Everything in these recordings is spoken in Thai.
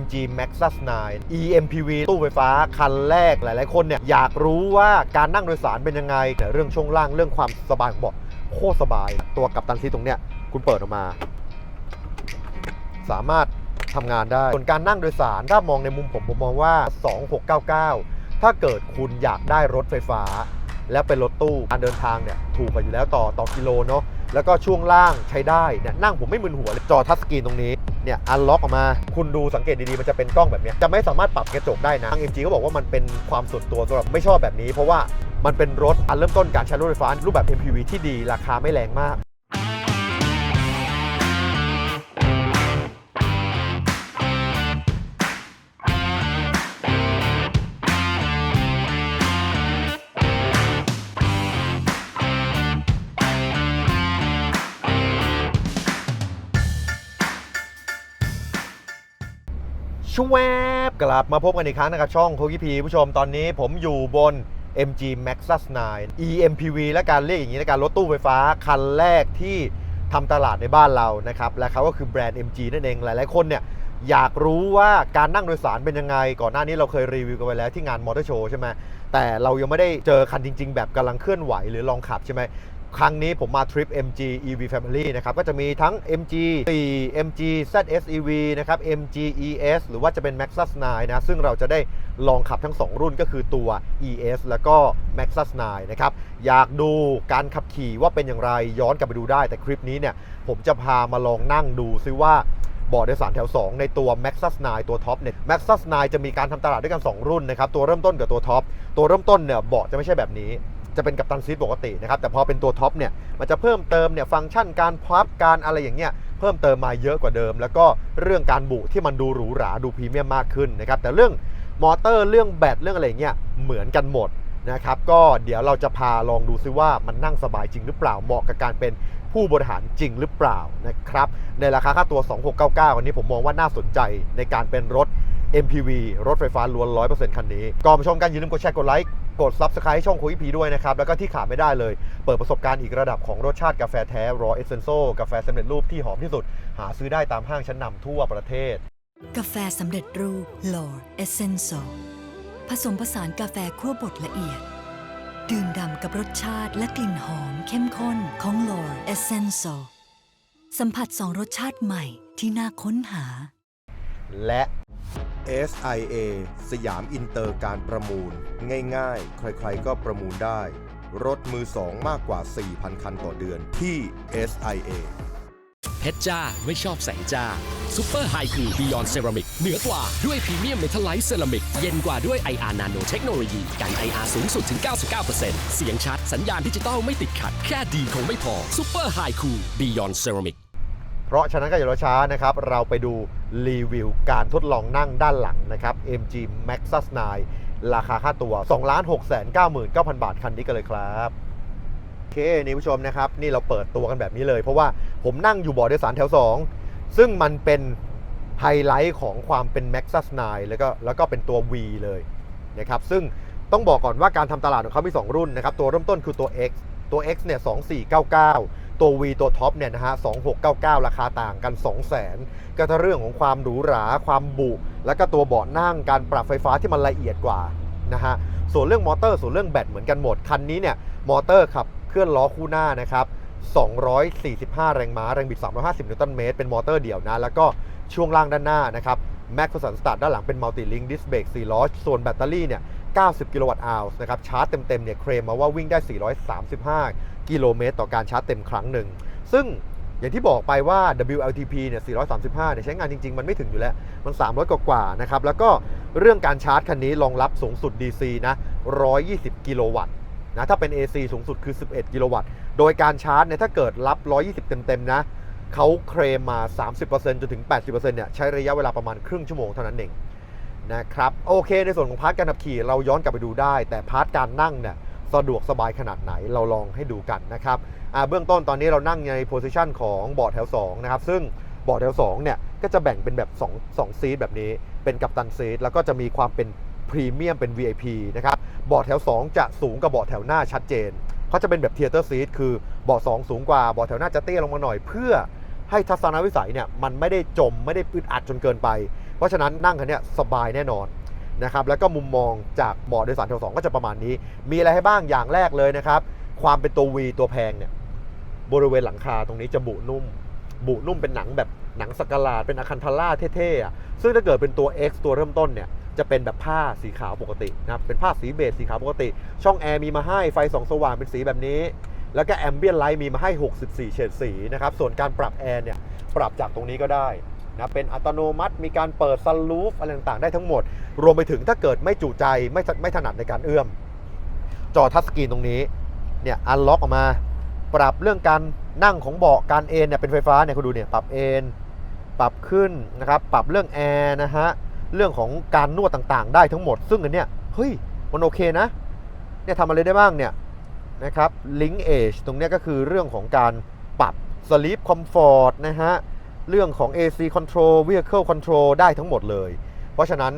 MG Maxus 9 EMPV ตู้ไฟฟ้าคันแรกหลาย ๆ คนเนี่ยอยากรู้ว่าการนั่งโดยสารเป็นยังไงแต่เรื่องช่วงล่างเรื่องความสบายของเบาะโคตรสบาย ตัวกับตันซีตรงเนี้ยคุณเปิดออกมา สามารถทำงานได้ ส่วนการนั่งโดยสารถ้ามองในมุมผมผมมองว่า 2699 ถ้าเกิดคุณอยากได้รถไฟฟ้า แล้วเป็นรถตู้การเดินทางเนี่ยถูกกว่าอยู่แล้วต่อต่อกิโลเนาะ แล้วก็ช่วงล่างใช้ได้เนี่ยนั่งผมไม่มึนหัวเลยจอทัชสกรีนตรงนี้เนี่ยอันล็อกออกมา คุณดูสังเกตดีๆ มันจะเป็นกล้องแบบเนี้ยจะไม่สามารถปรับกระจกได้นะทาง MG ก็บอกว่ามันเป็นความส่วนตัวสำหรับไม่ชอบแบบนี้ เพราะว่ามันเป็นรถอันเริ่มต้นการใช้รถไฟฟ้ารูปแบบ MPV ที่ดีราคาไม่แรงมาก ชวบกลับมาพบกันอีกครั้งนะครับ ช่องโคกิพีผู้ชมตอนนี้ผมอยู่บน MG Maxus 9 EMPV และการเรียกอย่างนี้ในการรถตู้ไฟฟ้าคันแรกที่ทำตลาดในบ้านเรานะครับ และเขาก็คือแบรนด์ MG นั่นเอง หลายๆคนเนี่ยอยากรู้ว่าการนั่งโดยสารเป็นยังไง ก่อนหน้านี้เราเคยรีวิวกันไปแล้วที่งานมอเตอร์โชว์ใช่ไหมแต่เรายังไม่ได้เจอคันจริง ๆ แบบกำลังเคลื่อนไหวหรือลองขับใช่ไหม ครั้งนี้ผมมาทริป MG EV Family นะครับก็จะมีทั้ง MG 4 MG ZS EV นะครับ MG ES หรือว่าจะเป็น Maxus 9นะซึ่งเราจะได้ลองขับทั้ง 2 รุ่นก็คือตัว ES แล้วก็ Maxus 9นะครับอยากดูการขับขี่ว่าเป็นอย่างไรย้อนกลับไปดูได้ แต่คลิปนี้เนี่ยผมจะพามาลองนั่งดูซิว่าเบาะโดยสารแถว 2 ในตัว Maxus 9 ตัวท็อปเนี่ย Maxus 9 จะมีการทำตลาดด้วยกัน 2 รุ่นนะครับ ตัวเริ่มต้นกับตัวท็อป ตัวเริ่มต้นเนี่ยเบาะจะไม่ใช่แบบนี้ จะเป็นกับตันซีทปกตินะครับแต่พอเป็นตัวท็อปเนี่ยมันจะเพิ่มเติมเนี่ยฟังก์ชันการพับการอะไรอย่างเงี้ยเพิ่มเติมมาเยอะกว่าเดิม แล้วก็เรื่องการบุที่มันดูหรูหราดูพรีเมียมมากขึ้นนะครับแต่เรื่องมอเตอร์เรื่องแบตเรื่องอะไรเงี้ยเหมือนกันหมดนะครับก็เดี๋ยวเราจะพาลองดูซิว่ามันนั่งสบายจริงหรือเปล่าเหมาะกับการเป็นผู้บริหารจริงหรือเปล่านะครับในราคาค่าตัว 2699 วันนี้ผมมองว่าน่าสนใจในการเป็นรถ MPV รถไฟฟ้าล้วน 100%คันนี้ก่อนชมกันอย่าลืมกดแชร์กดไลค์ กด Subscribe ให้ช่องคุยพีด้วยนะครับ แล้วก็ที่ขาดไม่ได้เลย เปิดประสบการณ์อีกระดับของรสชาติกาแฟแท้รอเอเซนโซกาแฟสำเร็จรูปที่หอมที่สุด หาซื้อได้ตามห้างชั้นนำทั่วประเทศ กาแฟสำเร็จรูป Lord Essential ผสมผสานกาแฟคั่วบดละเอียด ดื่มด่ำกับรสชาติและกลิ่นหอมเข้มข้นของ Lord Essential สัมผัสสองรสชาติใหม่ที่น่าค้นหา และ SIA สยามอินเตอร์การประมูล ง่ายๆ ใครๆก็ประมูลได้ รถมือสองมากกว่า 4,000 คันต่อเดือนที่ SIA เพชรจ้าไม่ชอบแสงจ้าซูเปอร์ไฮคูบิยอนเซรามิกเหนือกว่าด้วยพรีเมียมเมทัลไลท์เซรามิก เย็นกว่าด้วย IR Nano เทคโนโลยีกัน IR สูงสุดถึง 99%เสียงชัดสัญญาณดิจิตอลไม่ติดขัด แค่ดีคงไม่พอซูเปอร์ไฮคูบิยอนเซรามิก เพราะฉะนั้นก็อย่ารอช้านะครับ เราไปดูรีวิวการทดลองนั่งด้านหลังนะครับ MG Maxus 9 ราคาค่าตัว 2 6 9 9 0 0 0 บาทคันนี้กันเลยครับโอเคนี่ผู้ชมนะครับ นี่เราเปิดตัวกันแบบนี้เลย เพราะว่าผมนั่งอยู่เบาะโดยสารแถว 2 ซึ่งมันเป็นไฮไลท์ของความเป็น Maxus 9 แล้วก็แล้วก็เป็นตัว V เลยนะครับ ซึ่งต้องบอกก่อนว่าการทำตลาดของเขามี 2 รุ่นนะครับ ตัวเริ่มต้นคือตัว X ตัว X เนี่ย2499 ตัว V ตัวท็อปเนี่ยนะฮะ 2699 ราคาต่างกัน 200,000 ก็จะเรื่องของความหรูหรา ความบุ แล้วก็ตัวเบาะนั่ง การปรับไฟฟ้าที่มันละเอียดกว่านะฮะ ส่วนเรื่องมอเตอร์ ส่วนเรื่องแบตเหมือนกันหมด คันนี้เนี่ย มอเตอร์ขับเคลื่อนล้อคู่หน้านะครับ 245 แรงม้า แรงบิด 350 นิวตันเมตร เป็นมอเตอร์เดี่ยวนะ แล้วก็ช่วงล่างด้านหน้านะครับแม็กซ์สันสตาร์ทด้านหลังเป็นมัลติลิงดิสเบรก4ล้อ ส่วนแบตเตอรี่เนี่ย90 กิโลวัตต์อวส์นะครับ ชาร์จเต็มๆเนี่ยเคลมมาว่าวิ่งได้ 435 กิโลเมตร ต่อการชาร์จเต็มครั้งหนึ่ง ซึ่งอย่างที่บอกไปว่า WLTP เนี่ย 435 เนี่ยใช้งานจริง ๆ มันไม่ถึงอยู่แล้ว มัน 300 กว่าๆนะครับ แล้วก็เรื่องการชาร์จคันนี้รองรับสูงสุด DC นะ 120 กิโลวัตต์นะ ถ้าเป็น AC สูงสุดคือ 11 กิโลวัตต์ โดยการชาร์จเนี่ยถ้าเกิดรับ 120 เต็ม ๆ นะเขาเคลมมา 30%จนถึง 80%เนี่ยใช้ระยะเวลาประมาณครึ่งชั่วโมงเท่านั้นเองนะครับ โอเค ในส่วนของพาร์ทการขับขี่เราย้อนกลับไปดูได้ แต่พาร์ทการนั่งเนี่ย สะดวกสบายขนาดไหนเราลองให้ดูกันนะครับเบื้องต้นตอนนี้เรานั่งในโพสิชันของเบาะแถว2นะครับซึ่งเบาะแถว2เนี่ยก็จะแบ่งเป็นแบบ2 2ซีทแบบนี้ เป็นกัปตันซีทแล้วก็จะมีความเป็นพรีเมียมเป็น VIP นะครับเบาะแถว 2 จะสูงกว่าเบาะแถวหน้าชัดเจนเขาจะเป็นแบบเทเตอร์ซีทคือเบาะ2สูงกว่าเบาะแถวหน้าจะเตี้ยลงมาหน่อย เพื่อให้ทัศนวิสัยเนี่ยมันไม่ได้จมไม่ได้อึดอัดจนเกินไป เพราะฉะนั้นนั่งคันเนี้ยสบายแน่นอน นะครับแล้วก็มุมมองจากเบาะโดยสารแถวสองก็จะประมาณนี้ มีอะไรให้บ้างอย่างแรกเลยนะครับ ความเป็นตัว V ตัวแพงเนี่ยบริเวณหลังคาตรงนี้จะบุนุ่ม บุนุ่มเป็นหนังแบบหนังสกลาดเป็นอาคันทาร่าเท่ๆซึ่งถ้าเกิดเป็นตัว X ตัวเริ่มต้นเนี่ยจะเป็นแบบผ้าสีขาวปกตินะครับเป็นผ้าสีเบจสีขาวปกติ ช่องแอร์มีมาให้ไฟสองสว่างเป็นสีแบบนี้ แล้วก็แอมเบียนไลท์มีมาให้ 64 เฉดสีนะครับส่วนการปรับแอร์เนี่ยปรับจากตรงนี้ก็ได้ นะเป็นอัตโนมัติ มีการเปิดซันรูฟอะไรต่างๆ ได้ทั้งหมด รวมไปถึงถ้าเกิดไม่จุใจไม่ไม่ถนัดในการเอื้อม จอทัชสกรีนตรงนี้เนี่ยอันล็อกออกมา ปรับเรื่องการนั่งของเบาะการเอนเนี่ยเป็นไฟฟ้าเนี่ยคุณดูเนี่ยปรับเอนปรับขึ้นนะครับปรับเรื่องแอร์นะฮะเรื่องของการนวดต่างๆ ได้ทั้งหมด ซึ่งอันเนี้ยเฮ้ยมันโอเคนะเนี่ยทำอะไรได้บ้างเนี่ยนะครับ Link Edge ตรงเนี้ยก็คือเรื่องของการปรับ Sleep Comfort นะฮะ เรื่องของ AC Control Vehicle Control ได้ทั้งหมดเลย เพราะฉะนั้น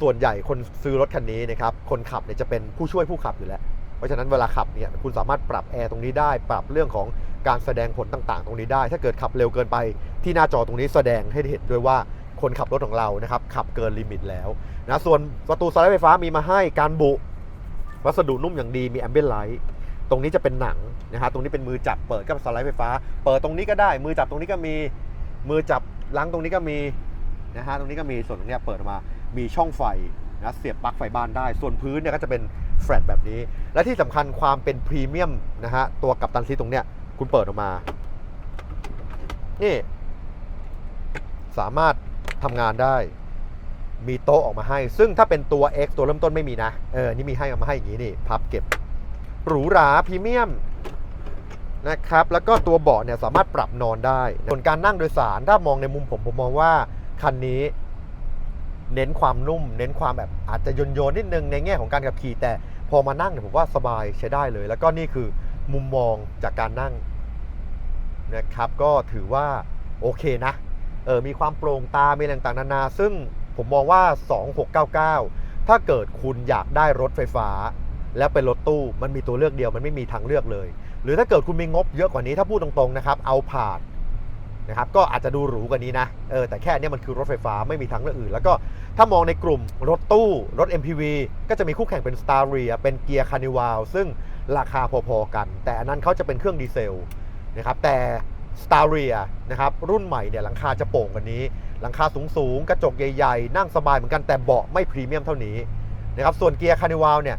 ส่วนใหญ่คนซื้อรถคันนี้นะครับ คนขับเนี่ยจะเป็นผู้ช่วยผู้ขับอยู่แล้ว เพราะฉะนั้นเวลาขับเนี่ยคุณสามารถปรับแอร์ตรงนี้ได้ ปรับเรื่องของการแสดงผลต่างๆ ตรงนี้ได้ ถ้าเกิดขับเร็วเกินไปที่หน้าจอตรงนี้แสดงให้เห็นด้วยว่าคนขับรถของเรานะครับขับเกินลิมิตแล้วนะส่วนประตูสไลด์ไฟฟ้ามีมาให้การบุวัสดุนุ่มอย่างดีมีแอมเบียนไลท์ ตรงนี้จะเป็นหนังนะฮะตรงนี้เป็นมือจับเปิดก็สไลด์ไฟฟ้า เปิดตรงนี้ก็ได้ มือจับตรงนี้ก็มีมือจับล้างตรงนี้ก็มีนะฮะตรงนี้ก็มีส่วนตรงนี้เปิดออกมา มีช่องไฟนะเสียบปลั๊กไฟบ้านได้ ส่วนพื้นเนี่ยก็จะเป็นแฟลตแบบนี้ และที่สำคัญความเป็นพรีเมียมนะฮะตัวกับตันซีตรงเนี้ยคุณเปิดออกมา นี่ สามารถทำงานได้ มีโต๊ะออกมาให้ ซึ่งถ้าเป็นตัว X ตัวเริ่มต้นไม่มีนะ เออ นี่มีให้เอามาให้อย่างนี้นี่ พับเก็บ หรูหราพรีเมียมนะครับแล้วก็ตัวเบาะเนี่ยสามารถปรับนอนได้ ส่วนการนั่งโดยสารถ้ามองในมุมผมผมมองว่าคันนี้ เน้นความนุ่ม เน้นความแบบอาจจะโยนโยนๆนิดนึงในแง่ของการขับขี่แต่พอมานั่งเนี่ยผมว่าสบายใช้ได้เลย แล้วก็นี่คือมุมมองจากการนั่งนะครับก็ถือว่าโอเคนะเออมีความโปร่งตา มีต่างๆนานา ซึ่งผมมองว่า 2699 ถ้าเกิดคุณอยากได้รถไฟฟ้า แล้วเป็นรถตู้มันมีตัวเลือกเดียวมันไม่มีทางเลือกเลย หรือถ้าเกิดคุณมีงบเยอะกว่านี้ถ้าพูดตรงๆนะครับเอาผ่านนะครับก็อาจจะดูหรูกว่านี้นะเออแต่แค่เนี้ยมันคือรถไฟฟ้าไม่มีทางเลือกอื่น แล้วก็ถ้ามองในกลุ่มรถตู้รถ MPV ก็จะมีคู่แข่งเป็น s t a r r i a เป็นเกียร์ Carnival ซึ่งราคาพอๆกัน แต่อันนั้นเขาจะเป็นเครื่องดีเซลนะครับแต่ s t a r i a นะครับรุ่นใหม่เนี่ยหลังคาจะโป่งกว่านี้ หลังคาสูงๆ กระจกใหญ่ๆ นั่งสบายเหมือนกันแต่เบาะไม่พรีเมียมเท่านี้นะครับส่วนเกียร์คานิวัลเนี่ย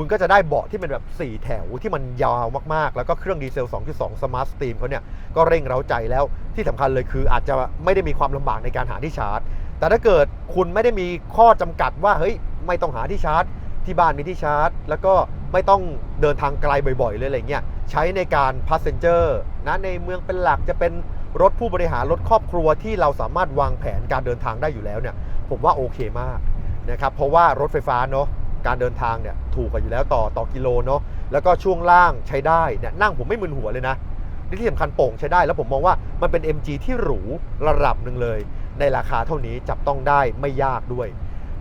คุณก็จะได้เบาะที่เป็นแบบ 4 แถวที่มันยาวมากๆ แล้วก็เครื่องดีเซล 2.2 Smart Stream เขาเนี่ย ก็เร่งเร้าใจแล้วที่สำคัญเลยคืออาจจะไม่ได้มีความลำบากในการหาที่ชาร์จ แต่ถ้าเกิดคุณไม่ได้มีข้อจำกัดว่าเฮ้ยไม่ต้องหาที่ชาร์จ ที่บ้านมีที่ชาร์จ แล้วก็ไม่ต้องเดินทางไกลบ่อยๆเลยอะไรเงี้ยใช้ในการ passenger นะในเมืองเป็นหลักจะเป็นรถผู้บริหารรถครอบครัวที่เราสามารถวางแผนการเดินทางได้อยู่แล้วเนี่ยผมว่าโอเคมากนะครับเพราะว่ารถไฟฟ้าเนาะ การเดินทางเนี่ยถูกกว่าอยู่แล้วต่อต่อกิโลเนาะแล้วก็ช่วงล่างใช้ได้เนี่ยนั่งผมไม่มึนหัวเลยนะที่สำคัญโป่งใช้ได้แล้วผมมองว่ามันเป็น MG ที่หรูระดับหนึ่งเลย ในราคาเท่านี้จับต้องได้ไม่ยากด้วย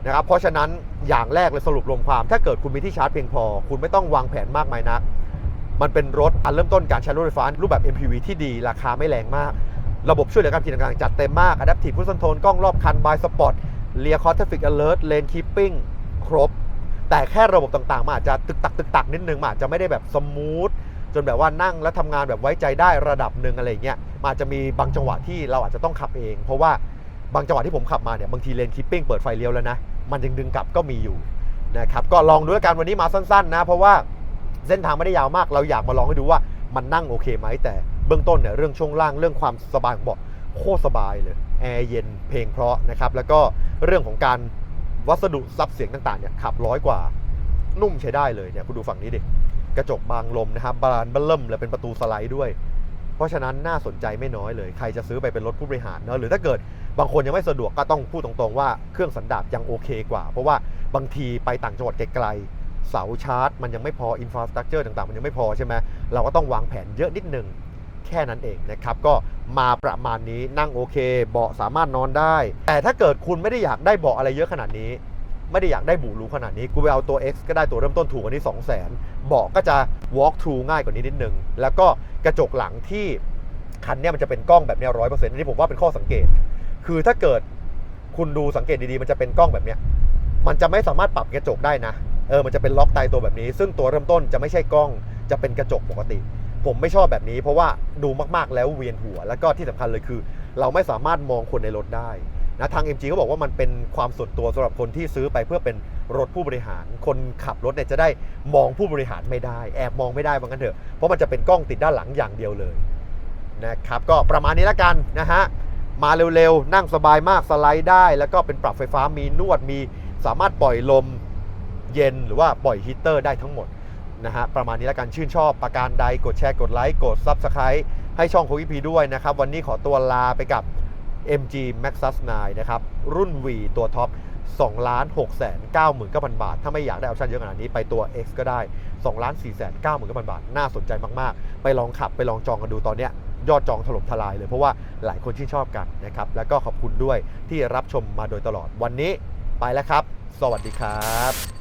นะครับเพราะฉะนั้นอย่างแรกเลยสรุปรวมความ ถ้าเกิดคุณมีที่ชาร์จเพียงพอ คุณไม่ต้องวางแผนมากมายนักมันเป็นรถอันเริ่มต้นการใช้รถไฟฟ้ารูปแบบ MPV ที่ดีราคาไม่แรงมาก ระบบช่วยเหลือการขี่ต่างๆจัดเต็มมาก Adaptive Cruise Control กล้องรอบคัน By Spot Rear Cross Traffic Alert Lane Keeping ครบ แต่แค่ระบบต่างๆมันอาจจะตึกตักตึกตักนิดนึงมันอาจจะไม่ได้แบบสมูทจนแบบว่านั่งแล้วทำงานแบบไว้ใจได้ระดับหนึ่งอะไรเงี้ยมันอาจจะมีบางจังหวะที่เราอาจจะต้องขับเอง เพราะว่าบางจังหวะที่ผมขับมาเนี่ยบางทีเลนคีปปิ้งเปิดไฟเลี้ยวแล้วนะมันยังดึงกลับก็มีอยู่นะครับก็ลองดูแล้วกันวันนี้มาสั้นๆนะ เพราะว่าเส้นทางไม่ได้ยาวมาก เราอยากมาลองให้ดูว่ามันนั่งโอเคไหมแต่เบื้องต้นเนี่ยเรื่องช่วงล่างเรื่องความสบายของเบาะโคตรสบายเลยแอร์เย็นเพลงเพราะนะครับแล้วก็เรื่องของการ วัสดุซับเสียงต่างๆเนี่ยขับร้อยกว่านุ่มใช้ได้เลยเนี่ยคุณดูฝั่งนี้ดิกระจกบางลมนะครับบานเบิ่มเลยเป็นประตูสไลด์ด้วย เพราะฉะนั้นน่าสนใจไม่น้อยเลย ใครจะซื้อไปเป็นรถผู้บริหารเนอะหรือถ้าเกิดบางคนยังไม่สะดวกก็ต้องพูดตรงๆว่าเครื่องสันดาปยังโอเคกว่า เพราะว่าบางทีไปต่างจังหวัดไกลๆเสาชาร์จ มันยังไม่พออินฟราสตรักเจอร์ต่างๆ มันยังไม่พอใช่ไหมเราก็ต้องวางแผนเยอะนิดนึง แค่นั้นเองนะครับ ก็มาประมาณนี้นั่งโอเค เบาะสามารถนอนได้ แต่ถ้าเกิดคุณไม่ได้อยากได้เบาะอะไรเยอะขนาดนี้ ไม่ได้อยากได้บูหรูขนาดนี้ กูไปเอาตัว X ก็ได้ตัวเริ่มต้นถูกกว่านี้ 2 0 0 0 0 0เบาะก็จะ walk through ง่ายกว่านี้นิดนึง แล้วก็กระจกหลังที่คันเนี้ยมันจะเป็นกล้องแบบเนี้ร้อยเปอร์เซ็นต์อันนี้ผมว่าเป็นข้อสังเกต คือถ้าเกิดคุณดูสังเกตดีๆ มันจะเป็นกล้องแบบเนี้ย มันจะไม่สามารถปรับกระจกได้นะ เออ มันจะเป็นล็อกตายตัวแบบนี้ ซึ่งตัวเริ่มต้นจะไม่ใช่กล้อง จะเป็นกระจกปกติ ผมไม่ชอบแบบนี้เพราะว่าดูมากๆแล้วเวียนหัว แล้วก็ที่สำคัญเลยคือ เราไม่สามารถมองคนในรถได้นะทาง MG เขาบอกว่ามันเป็นความส่วนตัวสำหรับคนที่ซื้อไปเพื่อเป็นรถผู้บริหาร คนขับรถเนี่ยจะได้มองผู้บริหารไม่ได้ แอบมองไม่ได้บางกันเถอะเพราะมันจะเป็นกล้องติดด้านหลังอย่างเดียวเลยนะครับก็ประมาณนี้แล้วกันนะฮะมาเร็วๆ นั่งสบายมากสไลด์ได้ แล้วก็เป็นปรับไฟฟ้ามีนวดมีสามารถปล่อยลมเย็นหรือว่าปล่อยฮีเตอร์ได้ทั้งหมด นะฮะประมาณนี้แล้วกันชื่นชอบประการใดกดแชร์กดไลค์กด Subscribe ให้ช่องโควิพีด้วยนะครับ วันนี้ขอตัวลาไปกับ MG Maxus 9 นะครับ รุ่น V ตัวท็อป2ล้าน6แสน9หมื่น9,000 บาท ถ้าไม่อยากได้ออปชั่นเยอะขนาดนี้ไปตัว X ก็ได้2ล้าน4แสน9หมื่น9,000 บาท น่าสนใจมาก ๆ ไปลองขับไปลองจองกันดูตอนเนี้ยยอดจองถล่มทลายเลยเพราะว่าหลายคนที่นชอบกันนะครับ แล้วก็ขอบคุณด้วยที่รับชมมาโดยตลอดวันนี้ไปแล้วครับ สวัสดีครับ